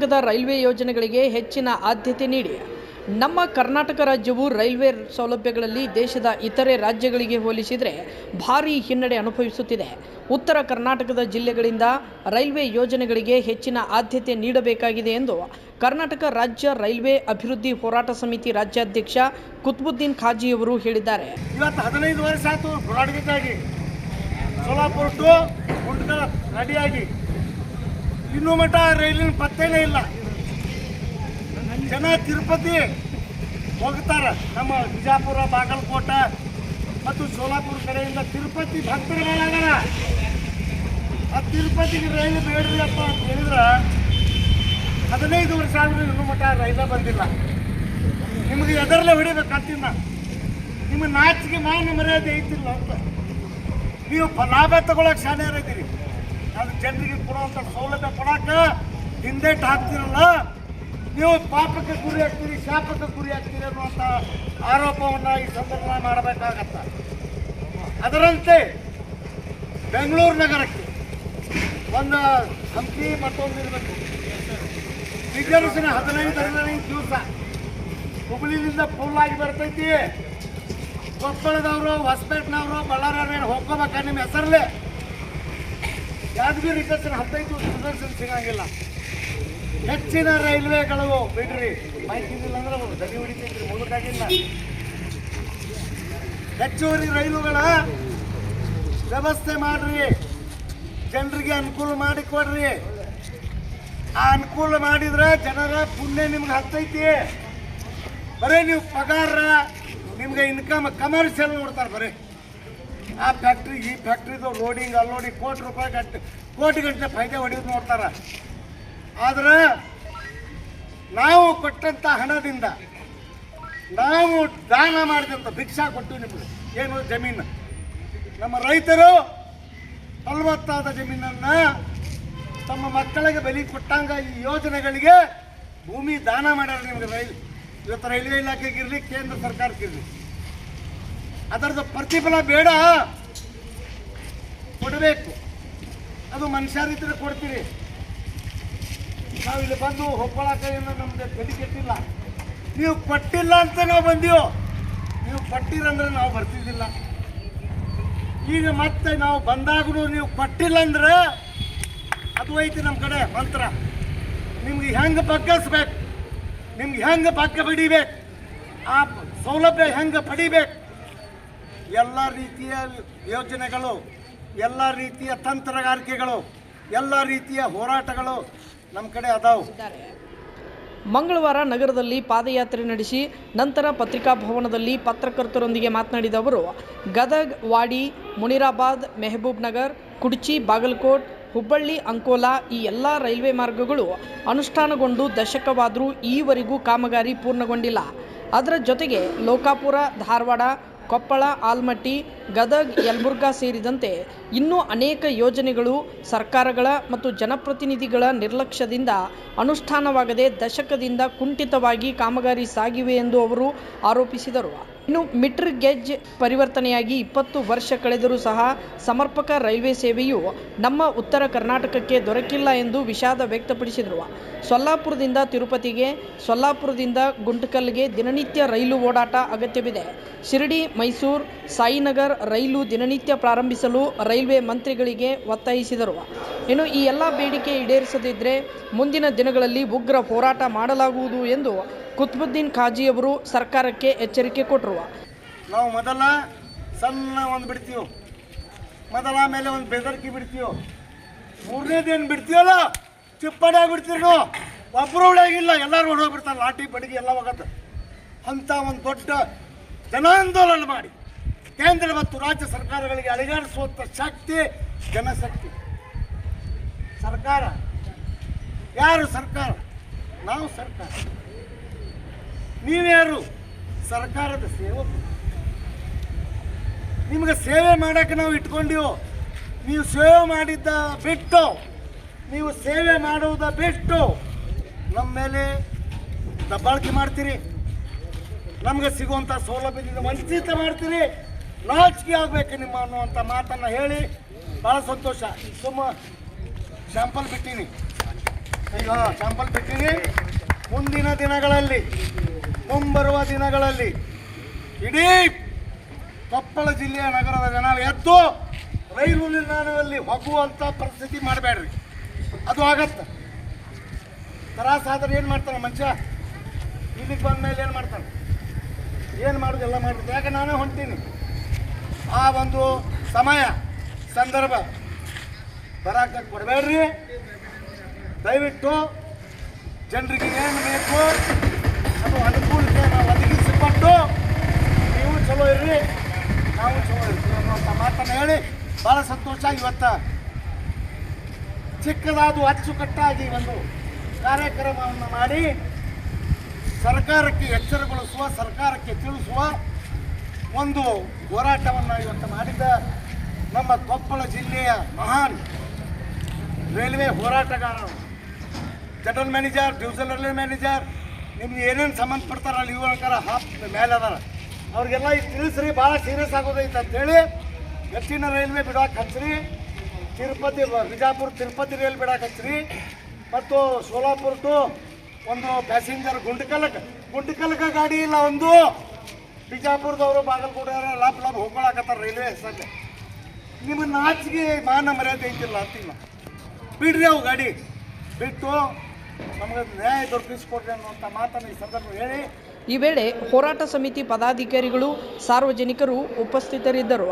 ಕರ್ನಾಟಕದ ರೈಲ್ವೆ ಯೋಜನೆಗಳಿಗೆ ಹೆಚ್ಚಿನ ಆದ್ಯತೆ ನೀಡಿ. ನಮ್ಮ ಕರ್ನಾಟಕ ರಾಜ್ಯವು ರೈಲ್ವೆ ಸೌಲಭ್ಯಗಳಲ್ಲಿ ದೇಶದ ಇತರೆ ರಾಜ್ಯಗಳಿಗೆ ಹೋಲಿಸಿದರೆ ಭಾರೀ ಹಿನ್ನಡೆ ಅನುಭವಿಸುತ್ತಿದೆ. ಉತ್ತರ ಕರ್ನಾಟಕದ ಜಿಲ್ಲೆಗಳಿಂದ ರೈಲ್ವೆ ಯೋಜನೆಗಳಿಗೆ ಹೆಚ್ಚಿನ ಆದ್ಯತೆ ನೀಡಬೇಕಾಗಿದೆ ಎಂದು ಕರ್ನಾಟಕ ರಾಜ್ಯ ರೈಲ್ವೆ ಅಭಿವೃದ್ಧಿ ಹೋರಾಟ ಸಮಿತಿ ರಾಜ್ಯಾಧ್ಯಕ್ಷ ಕುತ್ಬುದ್ದೀನ್ ಖಾಜಿಯವರು ಹೇಳಿದ್ದಾರೆ. ಇವತ್ತು ಹದಿನೈದು ವರ್ಷ ಆಯಿತು ಸೋಲಾಪುರ ರೆಡಿಯಾಗಿ ಇನ್ನೂ ಮಟ್ಟ ರೈಲಿನ ಪತ್ತೆನೇ ಇಲ್ಲ. ಜನ ತಿರುಪತಿ ಹೋಗ್ತಾರೆ. ನಮ್ಮ ಬಿಜಾಪುರ, ಬಾಗಲಕೋಟೆ ಮತ್ತು ಸೋಲಾಪುರ ಕಡೆಯಿಂದ ತಿರುಪತಿ ಭಕ್ತರುಗಳಾಗಲ್ಲ. ಆ ತಿರುಪತಿಗೆ ರೈಲು ಬೇಡ್ರಿಯಪ್ಪ ಅಂತ ಹೇಳಿದ್ರೆ ಹದಿನೈದು ವರ್ಷ ಆದರೂ ಇನ್ನೂ ಮಟ್ಟ ರೈಲ ಬಂದಿಲ್ಲ. ನಿಮಗೆ ಎದರಲ್ಲೇ ಹೊಡಿಬೇಕಂತಿಲ್ಲ ನಿಮ್ಮ ನಾಚಿಕೆ ಮಾನ ಮರ್ಯಾದೆ ಐತಿಲ್ಲ ಅಂತ. ನೀವು ಲಾಭ ತಗೊಳಕ್ ಶಾನೆ ಇದ್ದೀರಿ ಅದು ಜನರಿಗೆ ಕೊಡುವಂಥ ಸೌಲಭ್ಯ ಕೊಡೋಕೆ ಹಿಂದೇಟ್ ಹಾಕ್ತಿರಲ್ಲ, ನೀವು ಪಾಪಕ್ಕೆ ಗುರಿ ಆಗ್ತೀರಿ, ಶಾಪಕ್ಕೆ ಗುರಿ ಆಗ್ತೀರಿ ಅನ್ನುವಂಥ ಆರೋಪವನ್ನು ಈ ಸಂದರ್ಭ ಮಾಡಬೇಕಾಗತ್ತ. ಅದರಂತೆ ಬೆಂಗಳೂರು ನಗರಕ್ಕೆ ಒಂದು ಹಂಪಿ ಮತ್ತೊಂದು ಇರಬೇಕು. ರಿಸರ್ವೇಷನ್ ಹದಿನೈದು ಹದಿನೈದು ದಿವಸ ಹುಬ್ಬಳ್ಳಿಯಿಂದ ಫುಲ್ ಆಗಿ ಬರ್ತೈತಿ. ಕೊಪ್ಪಳದವರು, ಹೊಸಪೇಟ್ನವರು, ಬಳ್ಳಾರಿಯವ್ರು ಹೋಗ್ಕೋಬೇಕ ನಿಮ್ಮ ಹೆಸರಲ್ಲೇ? ಯಾದಗಿರಿ ರಿಸರ್ವೇಷನ್ ಹತ್ತೈದು ಪ್ರದರ್ಶನ ಸಿಗಂಗಿಲ್ಲ ಹೆಚ್ಚಿನ ರೈಲ್ವೆಗಳು ಬಿಡ್ರಿ. ಬೈಕ್ ಇಲ್ಲ ಅಂದ್ರೆ ದನಿ ಹೊಡಿತೈತ್ರಿ ಮುಳುಗಾಗಿಲ್ಲ ಹೆಚ್ಚುವರಿ ರೈಲುಗಳ ವ್ಯವಸ್ಥೆ ಮಾಡ್ರಿ. ಜನರಿಗೆ ಅನುಕೂಲ ಮಾಡಿ ಕೊಡ್ರಿ. ಆ ಅನುಕೂಲ ಮಾಡಿದ್ರೆ ಜನರ ಪುಣ್ಯ ನಿಮ್ಗೆ ಹತ್ತೈತಿ. ಬರೀ ನೀವು ಪಗಾರ, ನಿಮ್ಗೆ ಇನ್ಕಮ್ ಕಮರ್ಷಿಯಲ್ ನೋಡ್ತಾರೆ ಬರೀ. ಆ ಫ್ಯಾಕ್ಟ್ರಿ ಈ ಫ್ಯಾಕ್ಟ್ರಿದು ಲೋಡಿಂಗ್ ಅಲ್ಲೋಡಿಂಗ್ ಕೋಟಿ ರೂಪಾಯಿ ಗಂಟೆ ಕೋಟಿ ಗಂಟೆ ಫೈದೆ ಹೊಡೆಯೋದು ನೋಡ್ತಾರೆ. ಆದ್ರೆ ನಾವು ಕೊಟ್ಟಂಥ ಹಣದಿಂದ ನಾವು ದಾನ ಮಾಡಿದಂಥ ಭಿಕ್ಷಾ ಕೊಟ್ಟು ನಿಮಗೆ ಏನು ಜಮೀನು? ನಮ್ಮ ರೈತರು ಫಲವತ್ತಾದ ಜಮೀನನ್ನು ತಮ್ಮ ಮಕ್ಕಳಿಗೆ ಬೆಲೆ ಕೊಟ್ಟಂಗ ಈ ಯೋಜನೆಗಳಿಗೆ ಭೂಮಿ ದಾನ ಮಾಡ್ಯಾರ ನಿಮ್ಗೆ ರೈಲ್, ಇವತ್ತು ರೈಲ್ವೆ ಇಲಾಖೆಗಿರಲಿ ಕೇಂದ್ರ ಸರ್ಕಾರಕ್ಕಿರಲಿ ಅದರದ್ದು ಪ್ರತಿಫಲ ಬೇಡ. ಕೊಡಬೇಕು. ಅದು ಮನುಷ್ಯರಿದ್ರೆ ಕೊಡ್ತೀರಿ. ನಾವು ಇಲ್ಲಿ ಬಂದು ಹೊಕ್ಕೊಳಕ ಏನು ನಮ್ಗೆ ಗಡಿ ಕೆಟ್ಟಿಲ್ಲ. ನೀವು ಕೊಟ್ಟಿಲ್ಲ ಅಂತ ನಾವು ಬಂದೀವೋ ನೀವು ಕೊಟ್ಟಿರಂದ್ರೆ ನಾವು ಬರ್ತಿದ್ದಿಲ್ಲ ಈಗ ಮತ್ತೆ ನಾವು ಬಂದಾಗಲೂ ನೀವು ಕೊಟ್ಟಿಲ್ಲ ಅಂದ್ರೆ ಅದು ಐತಿ ನಮ್ಮ ಕಡೆ ಮಂತ್ರ. ನಿಮ್ಗೆ ಹೆಂಗೆ ಬಗ್ಗಿಸ್ಬೇಕು ನಿಮ್ಗೆ ಹೆಂಗೆ ಬಗ್ಗ ಬಡಿಬೇಕು? ಆ ಸೌಲಭ್ಯ ಹೆಂಗೆ ಪಡಿಬೇಕು? ಎಲ್ಲ ರೀತಿಯ ಯೋಜನೆಗಳು, ಎಲ್ಲ ರೀತಿಯ ತಂತ್ರಗಾರಿಕೆಗಳು, ಎಲ್ಲ ರೀತಿಯ ಹೋರಾಟಗಳು ನಮ್ಮ ಕಡೆ ಅದಾವು. ಮಂಗಳವಾರ ನಗರದಲ್ಲಿ ಪಾದಯಾತ್ರೆ ನಡೆಸಿ ನಂತರ ಪತ್ರಿಕಾ ಭವನದಲ್ಲಿ ಪತ್ರಕರ್ತರೊಂದಿಗೆ ಮಾತನಾಡಿದ ಅವರು ಗದಗ್ ವಾಡಿ ಮುನಿರಾಬಾದ್, ಮೆಹಬೂಬ್ ನಗರ್, ಕುಡ್ಚಿ, ಬಾಗಲಕೋಟ್, ಹುಬ್ಬಳ್ಳಿ, ಅಂಕೋಲಾ ಈ ಎಲ್ಲ ರೈಲ್ವೆ ಮಾರ್ಗಗಳು ಅನುಷ್ಠಾನಗೊಂಡು ದಶಕವಾದರೂ ಈವರೆಗೂ ಕಾಮಗಾರಿ ಪೂರ್ಣಗೊಂಡಿಲ್ಲ. ಅದರ ಜೊತೆಗೆ ಲೋಕಾಪುರ, ಧಾರವಾಡ ಕೊಪ್ಪಳ, ಆಲ್ಮಟ್ಟಿ, ಗದಗ್, ಯಲಬುರ್ಗಾ ಸೇರಿದಂತೆ ಇನ್ನೂ ಅನೇಕ ಯೋಜನೆಗಳು ಸರ್ಕಾರಗಳ ಮತ್ತು ಜನಪ್ರತಿನಿಧಿಗಳ ನಿರ್ಲಕ್ಷ್ಯದಿಂದ ಅನುಷ್ಠಾನವಾಗದೆ ದಶಕದಿಂದ ಕುಂಠಿತವಾಗಿ ಕಾಮಗಾರಿ ಸಾಗಿವೆ ಎಂದು ಅವರು ಆರೋಪಿಸಿದರು. ಇನ್ನು ಮೀಟರ್ ಗೆಜ್ ಪರಿವರ್ತನೆಯಾಗಿ ಇಪ್ಪತ್ತು ವರ್ಷ ಕಳೆದರೂ ಸಹ ಸಮರ್ಪಕ ರೈಲ್ವೆ ಸೇವೆಯು ನಮ್ಮ ಉತ್ತರ ಕರ್ನಾಟಕಕ್ಕೆ ದೊರಕಿಲ್ಲ ಎಂದು ವಿಷಾದ ವ್ಯಕ್ತಪಡಿಸಿದರು. ಸೊಲ್ಲಾಪುರದಿಂದ ತಿರುಪತಿಗೆ, ಸೊಲ್ಲಾಪುರದಿಂದ ಗುಂಟಕಲ್ಗೆ ದಿನನಿತ್ಯ ರೈಲು ಓಡಾಟ ಅಗತ್ಯವಿದೆ. ಶಿರಡಿ, ಮೈಸೂರು, ಸಾಯಿನಗರ್ ರೈಲು ದಿನನಿತ್ಯ ಪ್ರಾರಂಭಿಸಲು ರೈಲ್ವೆ ಮಂತ್ರಿಗಳಿಗೆ ಒತ್ತಾಯಿಸಿದರು. ಇನ್ನು ಈ ಎಲ್ಲ ಬೇಡಿಕೆ ಈಡೇರಿಸದಿದ್ದರೆ ಮುಂದಿನ ದಿನಗಳಲ್ಲಿ ಉಗ್ರ ಹೋರಾಟ ಮಾಡಲಾಗುವುದು ಎಂದು ಕುತ್ಬುದ್ದೀನ್ ಖಾಜಿಯವರು ಸರ್ಕಾರಕ್ಕೆ ಎಚ್ಚರಿಕೆ ಕೊಟ್ಟರು ನಾವು ಮೊದಲ ಸಣ್ಣ ಒಂದು ಬಿಡ್ತೀವಿ ಮೊದಲ ಮೇಲೆ ಒಂದು ಬೆದರಿಕೆ ಬಿಡ್ತೀವಿ ದಿನ ಬಿಡ್ತೀವಲ್ಲ ಚಿಪ್ಪಡಿ ಬಿಡ್ತೀರಿ ನಾವು. ಒಬ್ಬರು ಉಳಿಯಾಗಿಲ್ಲ ಎಲ್ಲರೂ ಹೊಡೋಗ್ಬಿಡ್ತಾರೆ ಲಾಟಿ ಬಡಿಗೆ ಎಲ್ಲ ಹೋಗತ್ತೆ. ಅಂಥ ಒಂದು ದೊಡ್ಡ ಜನಾಂದೋಲನ ಮಾಡಿ ಕೇಂದ್ರ ಮತ್ತು ರಾಜ್ಯ ಸರ್ಕಾರಗಳಿಗೆ ಅಳಿಗಾಡಿಸುವಂಥ ಶಕ್ತಿ, ಜನಶಕ್ತಿ. ಸರ್ಕಾರ, ಯಾರು ಸರ್ಕಾರ? ನಾವು ಸರ್ಕಾರ. ನೀವ್ಯಾರು? ಸರ್ಕಾರದ ಸೇವಕರು ನಿಮ್ಗೆ ಸೇವೆ ಮಾಡೋಕೆ ನಾವು ಇಟ್ಕೊಂಡಿವು? ನೀವು ಸೇವೆ ಮಾಡಿದ್ದ ಬಿಟ್ಟು, ನೀವು ಸೇವೆ ಮಾಡುವುದ ಬಿಟ್ಟು ನಮ್ಮ ಮೇಲೆ ದಬ್ಬಾಳಿಕೆ ಮಾಡ್ತೀರಿ. ನಮಗೆ ಸಿಗುವಂಥ ಸೌಲಭ್ಯದಿಂದ ವಂಚಿತ ಮಾಡ್ತೀರಿ. ನಾಚಿಕೆ ಆಗಬೇಕು ನಿಮ್ಮ ಅನ್ನುವಂಥ ಮಾತನ್ನು ಹೇಳಿ ಭಾಳ ಸಂತೋಷ. ಸುಮ್ಮ ಶಾಂಪಲ್ ಬಿಟ್ಟೀನಿ. ಈಗ ಶಾಂಪಲ್ ಬಿಟ್ಟೀನಿ. ಮುಂದಿನ ದಿನಗಳಲ್ಲಿ ಮುಂಬರುವ ದಿನಗಳಲ್ಲಿ ಇಡೀ ಕೊಪ್ಪಳ ಜಿಲ್ಲೆಯ ನಗರದ ಜನ ಎದ್ದು ರೈಲು ನಿಲ್ದಾಣದಲ್ಲಿ ಹೋಗುವಂಥ ಪರಿಸ್ಥಿತಿ ಮಾಡಬೇಡ್ರಿ. ಅದು ಆಗತ್ತೆ. ತ್ರಾಸಾದ್ರೆ ಏನು ಮಾಡ್ತಾನೆ ಮನುಷ್ಯ? ಇಲ್ಲಿಗೆ ಬಂದ ಮೇಲೆ ಏನು ಮಾಡ್ತಾನೆ? ಏನು ಮಾಡೋದು? ಎಲ್ಲ ಮಾಡೋದು. ಯಾಕೆ ನಾನೇ ಹೊಂಟೀನಿ? ಆ ಒಂದು ಸಮಯ, ಸಂದರ್ಭ ಬರಾಕ ಕೊಡಬೇಡ್ರಿ. ದಯವಿಟ್ಟು ಜನರಿಗೆ ಏನು ಬೇಕು? ಅದು ಅನುಕೂಲತೆ ನಾವು ಒದಗಿಸಿಕೊಟ್ಟು ನೀವು ಚಲೋ ಇರ್ರಿ, ನಾವು ಚಲೋ ಇರ್ತೀವಿ ಅನ್ನುವಂಥ ಮಾತನ್ನು ಹೇಳಿ ಭಾಳ ಸಂತೋಷ. ಇವತ್ತು ಚಿಕ್ಕದಾದ ಅಚ್ಚುಕಟ್ಟಾಗಿ ಒಂದು ಕಾರ್ಯಕ್ರಮವನ್ನು ಮಾಡಿ ಸರ್ಕಾರಕ್ಕೆ ಎಚ್ಚರಗೊಳಿಸುವ, ಸರ್ಕಾರಕ್ಕೆ ತಿಳಿಸುವ ಒಂದು ಹೋರಾಟವನ್ನು ಇವತ್ತು ಮಾಡಿದ ನಮ್ಮ ಕೊಪ್ಪಳ ಜಿಲ್ಲೆಯ ಮಹಾನ್ ರೈಲ್ವೆ ಹೋರಾಟಗಾರರು ಜನರಲ್ ಮ್ಯಾನೇಜರ್ ಡಿವಿಷನ್ ಮ್ಯಾನೇಜರ್ ನಿಮ್ಗೆ ಏನೇನು ಸಂಬಂಧಪಡ್ತಾರೆ ಅಲ್ಲಿ ಯುವಕರ ಹಾಪ್ ಮೇಲೆ ಅದಾರ. ಅವ್ರಿಗೆಲ್ಲ ಈಗ ತಿಳಿಸ್ರಿ ಭಾಳ ಸೀರಿಯಸ್ ಆಗೋದೈತೆ ಅಂತೇಳಿ ಹೆಚ್ಚಿನ ರೈಲ್ವೆ ಬಿಡೋಕೆ ಹಚ್ಚಿರಿ ತಿರುಪತಿ, ಬಿಜಾಪುರ ತಿರುಪತಿ ರೈಲ್ ಬಿಡೋಕೆ ಹಚ್ಚಿರಿ ಮತ್ತು ಸೋಲಾಪುರದ್ದು ಒಂದು ಪ್ಯಾಸೆಂಜರ್ ಗುಂಡಕಲಕ. ಗುಂಡಕಲಕ ಗಾಡಿ ಇಲ್ಲ ಒಂದು. ಬಿಜಾಪುರದವರು ಬಾಗಲಕೋಟೆ ಲಾಪ್ ಲಾಪ್ ಹೋಗ್ಕೊಳಕತ್ತಾರ ರೈಲ್ವೆ ಹೆಸರಲ್ಲಿ ನಿಮ್ಮ ನಾಚಿಗೆ ಮಾನ ಮರ್ಯಾದೆ ಐತಿಲ್ಲ ಅಂತಿಲ್ಲ. ಬಿಡ್ರಿ ಅವು ಗಾಡಿ. ಬಿಟ್ಟು ನಮಗೆ ನ್ಯಾಯ ದೊರಕಿಸ್ಕೊಡ್ರಿ ಅನ್ನುವಂಥ ಮಾತನ್ನು ಈ ಹೇಳಿ. ಈ ವೇಳೆ ಹೋರಾಟ ಸಮಿತಿ ಪದಾಧಿಕಾರಿಗಳು ಸಾರ್ವಜನಿಕರು ಉಪಸ್ಥಿತರಿದ್ದರು.